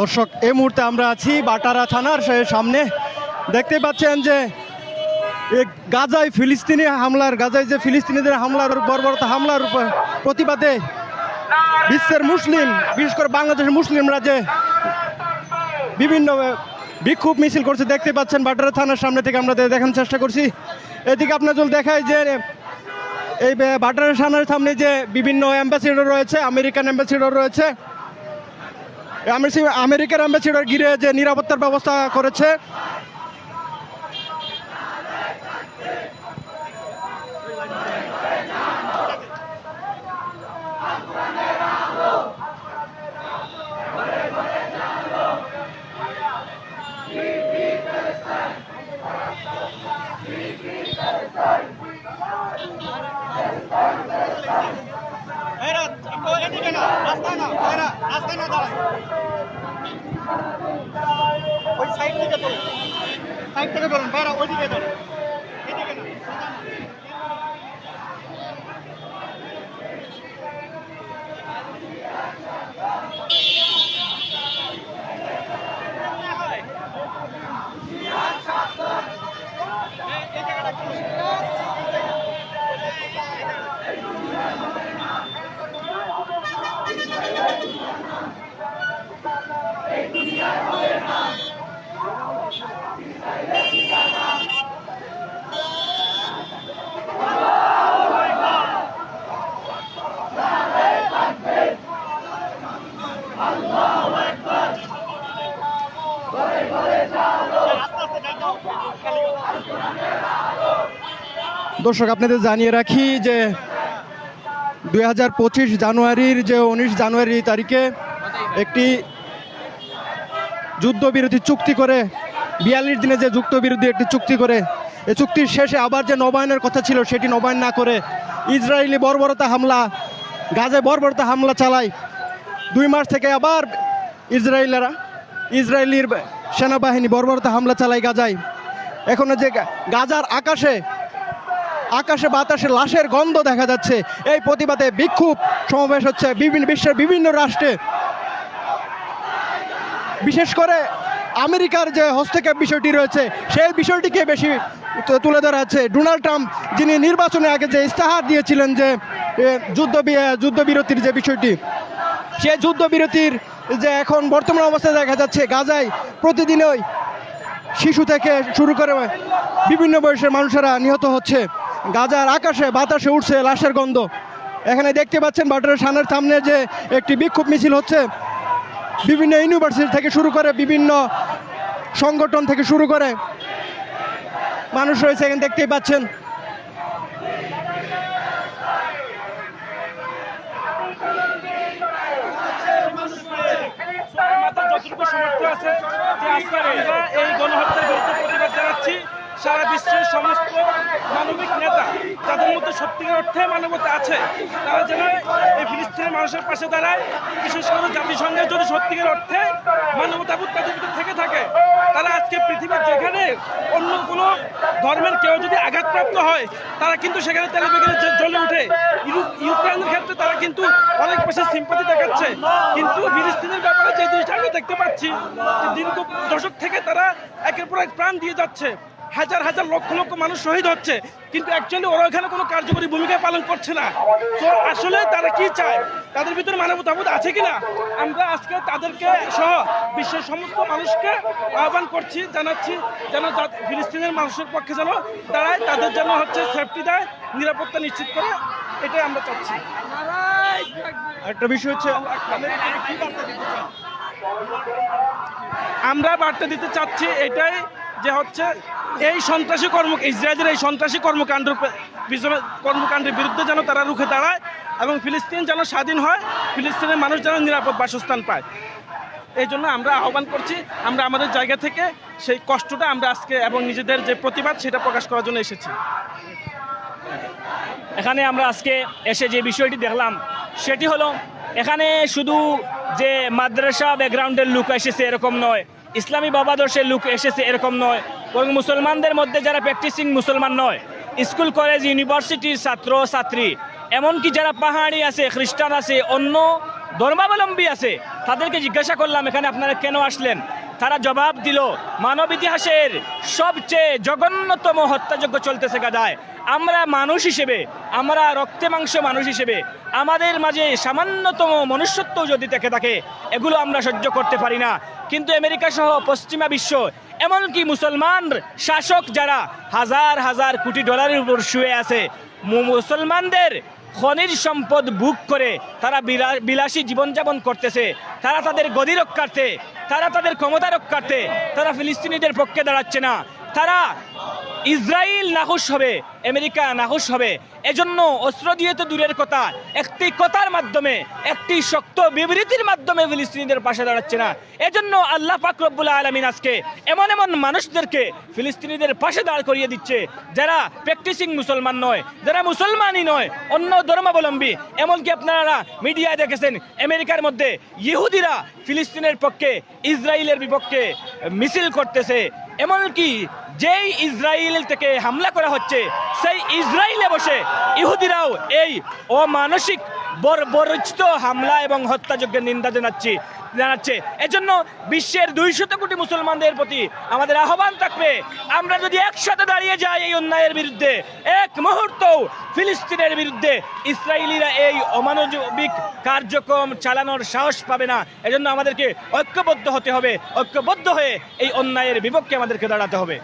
দর্শক, এই মুহূর্তে আমরা আছি বাটারা থানার সামনে। দেখতে পাচ্ছেন যে গাজায় ফিলিস্তিনি হামলার, গাজায় যে ফিলিস্তিনিদের হামলার বর্বরতা, হামলার প্রতিবাদে বিশ্বের মুসলিম, বিশেষ করে বাংলাদেশের মুসলিমরা যে বিভিন্ন বিক্ষোভ মিছিল করছে। দেখতে পাচ্ছেন বাটারা থানার সামনে থেকে আমরা দেখানোর চেষ্টা করছি। এদিকে আপনার যদি দেখায় যে এই বাটারা থানার সামনে যে বিভিন্ন অ্যাম্বাসিডর রয়েছে আমেরিকান অ্যাম্বাসিডর রয়েছে আমেরিকার অ্যাম্বাসিডর ঘিরে যে নিরাপত্তার ব্যবস্থা করেছে। ওই সাইড থেকে তোলেন সাইড থেকে তোলেন বাইরে ওইদিকে তোলেন দর্শক, আপনাদের জানিয়ে রাখি যে দুই হাজার পঁচিশ জানুয়ারির যে উনিশ জানুয়ারি তারিখে একটি যুদ্ধবিরোধী চুক্তি করে, বিয়াল্লিশ দিনে যে যুদ্ধবিরোধী একটি চুক্তি করে এই চুক্তির শেষে আবার যে নবায়নের কথা ছিল সেটি নবায়ন না করে ইসরায়েলি বর্বরতা হামলা, গাজে বর্বরতা হামলা চালায়। দুই মাস থেকে আবার ইসরায়েলেরা, ইসরায়েলির সেনাবাহিনী বর্বরতা হামলা চালায় গাজায়। এখনও যে গাজার আকাশে আকাশে বাতাসে লাশের গন্ধ দেখা যাচ্ছে। এই প্রতিবাদে বিক্ষোভ সমাবেশ হচ্ছে বিভিন্ন বিশ্বের বিভিন্ন রাষ্ট্রে। বিশেষ করে আমেরিকার যে হস্তক্ষেপ বিষয়টি রয়েছে, সেই বিষয়টিকে বেশি তুলে ধরা হচ্ছে। ডোনাল্ড ট্রাম্প যিনি নির্বাচনে আগে যে ইস্তাহার দিয়েছিলেন যে যুদ্ধ যুদ্ধবিরতির যে বিষয়টি, সে যুদ্ধবিরতির যে এখন বর্তমান অবস্থায় দেখা যাচ্ছে, গাজায় প্রতিদিনই শিশু থেকে শুরু করে বিভিন্ন বয়সের মানুষেরা নিহত হচ্ছে। গাজার আকাশে, বাতাসে উঠছে লাশের গন্ধ। এখানে দেখতে পাচ্ছেন বাটারের সানের সামনে যে একটি বিক্ষোভ মিছিল হচ্ছে। বিভিন্ন ইউনিভার্সিটি থেকে শুরু করে বিভিন্ন সংগঠন থেকে শুরু করে মানুষ রয়েছে এখানে দেখতেই পাচ্ছেন। আছে এই গণহত্যার প্রতিবাদ জানাচ্ছি। সারা বিশ্বের সমস্ত মানবিক নেতা যাদের মধ্যে সত্যিকার অর্থে মানবতা আছে, তারা যেন এই ফিলিস্তিনের মানুষের পাশে দাঁড়ায়। বিশেষ করে জাতিসংঘের যদি সত্যিকার অর্থে মানবতাবোধ তাদের ভিতরে থেকে থাকে, তারা আজকে পৃথিবীর যেখানে অন্য কোনো ধর্মের কেউ যদি আঘাতপ্রাপ্ত হয়, তারা কিন্তু সেখানে তেলে বেগেলে জ- জ্বলে উঠে ইউ- ইউক্রেনের ক্ষেত্রে তারা কিন্তু অনেক বেশি সিম্পাতি দেখাচ্ছে। কিন্তু ফিলিস্তিনের ব্যাপারে যে জিনিসটা আমরা দেখতে পাচ্ছি দীর্ঘ দশক থেকে তারা একের পর এক প্রাণ দিয়ে যাচ্ছে। হাজার হাজার লক্ষ লক্ষ মানুষ শহীদ হচ্ছে কিন্তু অ্যাকচুয়ালি ওরা এখানে কোনো কার্যকরী ভূমিকা পালন করছে না। তো আসলে তারা কি চায়? তাদের ভিতরে মানবতাবোধ আছে কিনা? আমরা আজকে তাদেরকে সহ বিশ্বের সমস্ত মানুষকে আহ্বান করছি জানাচ্ছি যেন ফিলিস্তিনের মানুষের পক্ষে যেন দাঁড়ায় তাদের যেন হচ্ছে সেফটি দেয় নিরাপত্তা নিশ্চিত করে এটাই আমরা চাচ্ছি। একটা বিষয় হচ্ছে আমরা বার্তা দিতে চাচ্ছি এটাই যে হচ্ছে এই সন্ত্রাসী কর্ম, ইসরায়েলের এই সন্ত্রাসী কর্মকাণ্ড কর্মকাণ্ডের বিরুদ্ধে যেন তারা রুখে দাঁড়ায় এবং ফিলিস্তিন যেন স্বাধীন হয়, ফিলিস্তিনের মানুষ যেন নিরাপদ বাসস্থান পায়। এই জন্য আমরা আহ্বান করছি, আমরা আমাদের জায়গা থেকে সেই কষ্টটা আমরা আজকে এবং নিজেদের যে প্রতিবাদ সেটা প্রকাশ করার জন্য এসেছি। এখানে আমরা আজকে এসে যে বিষয়টি দেখলাম, সেটি হলো এখানে শুধু যে মাদ্রাসা ব্যাকগ্রাউন্ডের লোক এসেছে এরকম নয় ইসলামী বাবাদর্শের লোক এসেছে এরকম নয়, বরং মুসলমানদের মধ্যে যারা প্র্যাকটিসিং মুসলমান নয় স্কুল কলেজ ইউনিভার্সিটির ছাত্র, ছাত্রী, এমনকি যারা পাহাড়ি আছে, খ্রিস্টান আছে, অন্য ধর্মাবলম্বী আছে, তাদেরকে জিজ্ঞাসা করলাম, এখানে আপনারা কেন আসলেন? তারা জবাব দিল, মানব ইতিহাসের সবচেয়ে জঘন্যতম হত্যাযজ্ঞ চলতেছে গাদায় আমরা মানুষ হিসেবে, আমরা রক্তে মাংস মানুষ হিসেবে, আমাদের মাঝে সামান্যতম মনুষ্যত্ব যদি থেকে থাকে, এগুলো আমরা সহ্য করতে পারি না। কিন্তু আমেরিকা সহ পশ্চিমা বিশ্ব, এমনকি মুসলমান শাসক যারা হাজার হাজার কোটি ডলারের উপর শুয়ে আছে মুসলমানদের খনিজ সম্পদ বুক করে তারা বিলা- বিলাসী জীবনযাপন করতেছে, তারা তাদের গদি রক্ষার্থে, তারা তাদের ক্ষমতা রক্ষার্থে, তারা ফিলিস্তিনিদের পক্ষে দাঁড়াচ্ছে না। তারা ইসরায়েল নাহুশ হবে, আমেরিকা নাহুশ হবে। এজন্য অস্ত্র দিয়ে তো দূরের কথা, একটি কথার মাধ্যমে, একটি শক্ত বিবৃতির মাধ্যমে ফিলিস্তিনিদের পাশে দাঁড়াচ্ছে না। এজন্য আল্লাহ পাক রব্বুল আলমিন আজকে এমন এমন মানুষদেরকে ফিলিস্তিনিদের পাশে দাঁড় করিয়ে দিচ্ছে, যারা প্র্যাকটিসিং মুসলমান নয়, যারা মুসলমানই নয়, অন্য ধর্মাবলম্বী। এমনকি আপনারা মিডিয়ায় দেখেছেন, আমেরিকার মধ্যে ইহুদিরা ফিলিস্তিনের পক্ষে ইসরায়েলের বিপক্ষে মিছিল করতেছে। এমনকি যেই ইসরায়েল থেকে হামলা করা হচ্ছে, সেই ইসরায়েলে বসে ইহুদিরাও এই অমানসিক বর্বরচিত হামলা এবং হত্যাযজ্ঞের নিন্দা জানাচ্ছি। জানাচ্ছে। এজন্য বিশ্বের দুইশত কোটি মুসলমানদের প্রতি আমাদের আহ্বান থাকবে, আমরা যদি একসাথে দাঁড়িয়ে যাই এই অন্যায়ের বিরুদ্ধে, এক মুহূর্ত ফিলিস্তিনের বিরুদ্ধে ইসরায়েলিরা এই অমানবিক কার্যক্রম চালানোর সাহস পাবে না। এজন্য আমাদেরকে ঐক্যবদ্ধ হতে হবে, ঐক্যবদ্ধ হয়ে এই অন্যায়ের বিপক্ষে আমাদেরকে দাঁড়াতে হবে।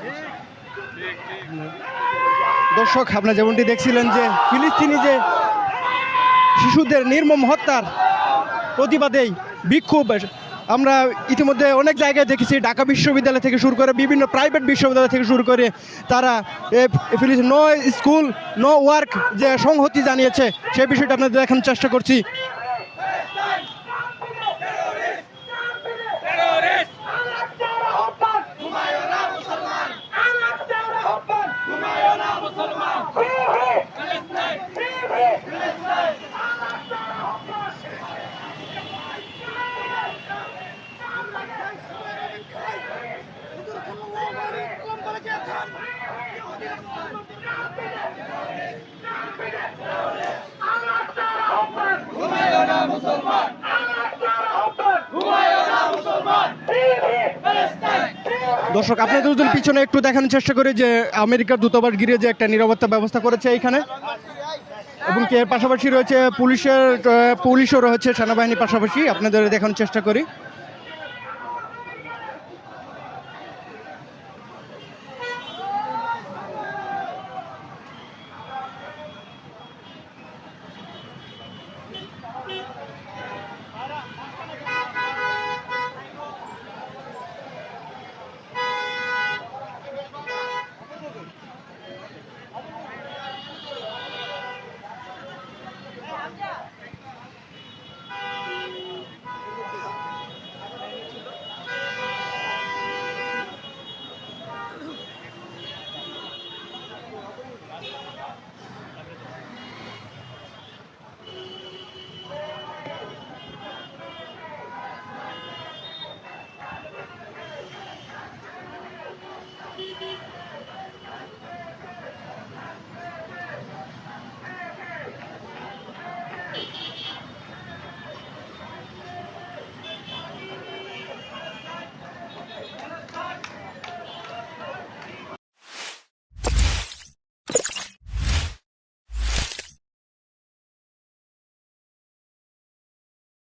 দর্শক, আপনারা যেমনটি দেখছিলেন যে ফিলিস্তিনি যে শিশুদের নির্মম হত্যার প্রতিবাদেই বিক্ষোভ আমরা ইতিমধ্যে অনেক জায়গায় দেখেছি, ঢাকা বিশ্ববিদ্যালয় থেকে শুরু করে বিভিন্ন প্রাইভেট বিশ্ববিদ্যালয় থেকে শুরু করে তারা নো স্কুল নো ওয়ার্ক যে সংহতি জানিয়েছে সেই বিষয়টা আপনাদের দেখানোর চেষ্টা করছি। দর্শক আপনাদের দুজন পিছনে একটু দেখানোর চেষ্টা করি যে আমেরিকার দূতাবাস ঘিরে যে একটা নিরাপত্তা ব্যবস্থা করেছে এইখানে। এবং কি পাশাপাশি রয়েছে পুলিশের পুলিশও রয়েছে সেনাবাহিনীর পাশাপাশি। আপনাদের দেখানোর চেষ্টা করি।